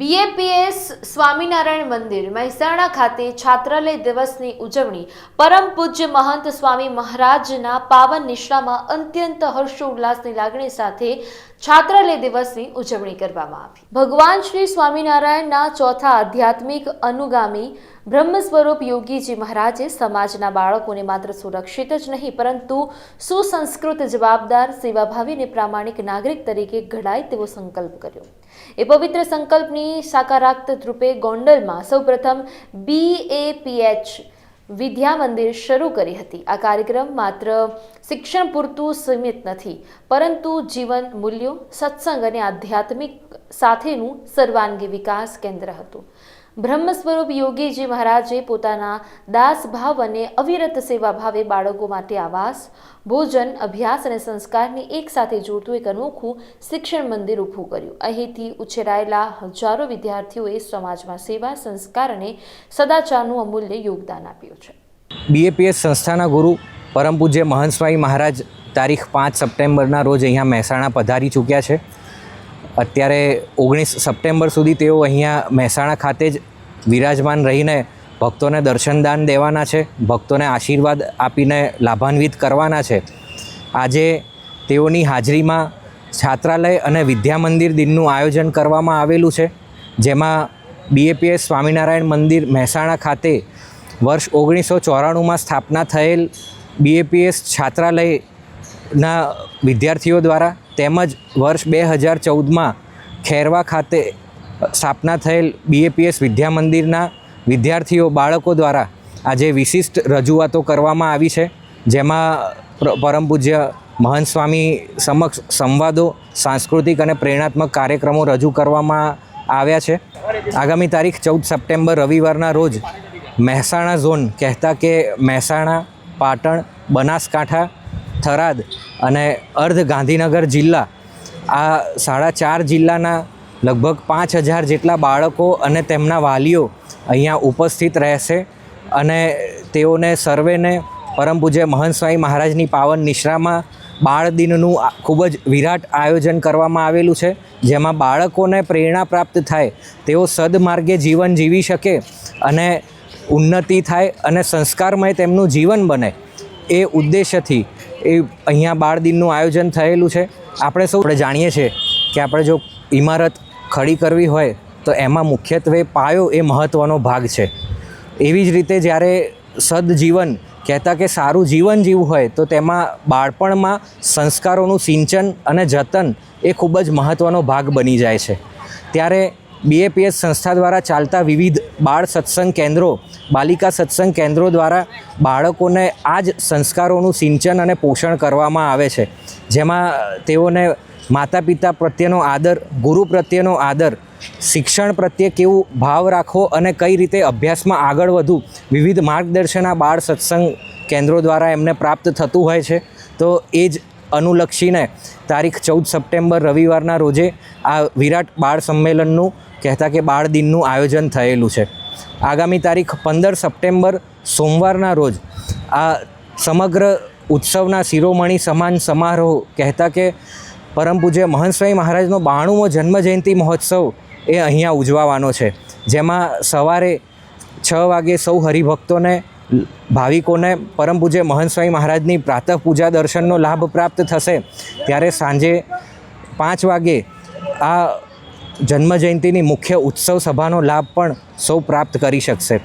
BAPS Swaminarayan મંદિર, મહેસાણા ખાતે છાત્રાલય દિવસની ઉજવણી. પરમ પૂજ્ય મહંત સ્વામી મહારાજના પાવન નિશ્રામાં અત્યંત હર્ષોલ્લાસની લાગણી સાથે છાત્રાલય દિવસની ઉજવણી કરવામાં આવી. ભગવાન શ્રી સ્વામિનારાયણના ચોથા આધ્યાત્મિક અનુગામી બ્રહ્મ સ્વરૂપ યોગીજી મહારાજે સમાજના બાળકોને માત્ર સુરક્ષિત જ નહીં, પરંતુ સુસંસ્કૃત જવાબદાર, સેવાભાવી અને પ્રામાણિક નાગરિક તરીકે ઘડાય તેવો સંકલ્પ કર્યો. એ પવિત્ર સંકલ્પની સાકારાત્મક રૂપે ગોંડલમાં સૌપ્રથમ બીએપીએચ વિદ્યા મંદિર શરૂ કરી હતી. આ કાર્યક્રમ માત્ર શિક્ષણ પૂરતું સીમિત નથી, પરંતુ જીવન, મૂલ્યો, સત્સંગ અને આધ્યાત્મિક સાથેનું સર્વાંગી વિકાસ કેન્દ્ર હતું. બ્રહ્મ સ્વરૂપ યોગીજી મહારાજે પોતાના દાસભાવ અને અવિરત સેવા ભાવે બાળકો માટે આવાસ, ભોજન, અભ્યાસ અને સંસ્કારની એક સાથે જોડતું એક અનોખું શિક્ષણ મંદિર ઊભું કર્યું. અહીંથી ઉછેરાયેલા હજારો વિદ્યાર્થીઓએ સમાજમાં સેવા, સંસ્કાર અને સદાચારનું અમૂલ્ય યોગદાન આપ્યું છે. બીએપીએસ સંસ્થાના ગુરુ પરમ પૂજ્ય મહંત સ્વામી મહારાજ તારીખ પાંચ સપ્ટેમ્બરના રોજ અહીંયા મહેસાણા પધારી ચૂક્યા છે. અત્યારે ઓગણીસ સપ્ટેમ્બર સુધી તેઓ અહીંયા મહેસાણા ખાતે જ વિરાજમાન રહીને ભક્તોને દર્શનદાન દેવાના છે, ભક્તોને આશીર્વાદ આપીને લાભાન્વિત કરવાના છે. આજે તેઓની હાજરીમાં છાત્રાલય અને વિદ્યા મંદિર દિનનું આયોજન કરવામાં આવેલું છે, જેમાં બીએપીએસ સ્વામિનારાયણ મંદિર મહેસાણા ખાતે વર્ષ ઓગણીસો ચોરાણુંમાં સ્થાપના થયેલ બીએપીએસ છાત્રાલયના વિદ્યાર્થીઓ દ્વારા તેમજ વર્ષ બે હજાર ચૌદમાં ખેરવા ખાતે સ્થાપના થયેલ બીએપીએસ વિદ્યા મંદિરના વિદ્યાર્થીઓ બાળકો દ્વારા આજે વિશિષ્ટ રજૂઆતો કરવામાં આવી છે. જેમાં પરમ પૂજ્ય મહંત સ્વામી સમક્ષ સંવાદો, સાંસ્કૃતિક અને પ્રેરણાત્મક કાર્યક્રમો રજૂ કરવામાં આવ્યા છે. આગામી તારીખ ચૌદ સપ્ટેમ્બર રવિવારના રોજ મહેસાણા ઝોન કહેતા કે મહેસાણા, પાટણ, બનાસકાંઠા, થરાદ અને અર્ધ ગાંધીનગર જિલ્લા. આ સાડા ચાર જિલ્લાના લગભગ પાંચ હજાર જેટલા બાળકો અને તેમના વાલીઓ અહીંયા ઉપસ્થિત રહેશે અને તેઓને સર્વેને પરમ પૂજ્ય મહંત સ્વામી મહારાજની પાવન નિશ્રામાં બાળ દિનનું ખૂબ જ વિરાટ આયોજન કરવામાં આવેલું છે. જેમાં બાળકોને પ્રેરણા પ્રાપ્ત થાય, તેઓ સદમાર્ગે જીવન જીવી શકે અને ઉન્નતિ થાય અને સંસ્કારમય તેમનું જીવન બને. એ ઉદ્દેશ્યથી એ અહીંયા બાળ દિનનું આયોજન થયેલું છે. આપણે સૌ આપણે જાણીએ છીએ કે આપણે જો ઇમારત ખડી કરવી હોય તો એમાં મુખ્યત્વે પાયો એ મહત્ત્વનો ભાગ છે. એવી જ રીતે જ્યારે સદજીવન કહેતા કે સારું જીવન જીવવું હોય તો તેમાં બાળપણમાં સંસ્કારોનું સિંચન અને જતન એ ખૂબ જ મહત્ત્વનો ભાગ બની જાય છે. ત્યારે બીએપીએસ સંસ્થા દ્વારા ચાલતા વિવિધ બાળ સત્સંગ કેન્દ્રો, બાલિકા સત્સંગ કેન્દ્રો દ્વારા બાળકોને આ જ સંસ્કારોનું સિંચન અને પોષણ કરવામાં આવે છે. જેમાં તેઓને માતા પિતા પ્રત્યેનો આદર, ગુરુ પ્રત્યેનો આદર, શિક્ષણ પ્રત્યે કેવું ભાવ રાખવો અને કઈ રીતે અભ્યાસમાં આગળ વધવું, વિવિધ માર્ગદર્શન આ બાળ સત્સંગ કેન્દ્રો દ્વારા એમને પ્રાપ્ત થતું હોય છે. તો એ જ અનુલક્ષીને તારીખ ચૌદ સપ્ટેમ્બર રવિવારના રોજે આ વિરાટ બાળ સંમેલનનું કહેતા કે બાળ દિનનું આયોજન થયેલું છે. આગામી તારીખ પંદર સપ્ટેમ્બર, સોમવારના રોજ આ સમગ્ર ઉત્સવના શિરોમણી સમાન સમારોહ કહેતા કે પરમ પૂજ્ય મહંત સ્વામી મહારાજનો બાણુંમો જન્મજયંતિ મહોત્સવ એ અહીંયા ઉજવાવાનો છે. જેમાં સવારે છ વાગે સૌ હરિભક્તોને, ભાવિકોને પરમ પૂજ્ય મહંત સ્વામી મહારાજની પ્રાતઃ પૂજા દર્શનનો લાભ પ્રાપ્ત થશે. ત્યારે સાંજે પાંચ વાગે આ જન્મજયંતિની મુખ્ય ઉત્સવ સભાનો લાભ પણ સૌ પ્રાપ્ત કરી શકશે.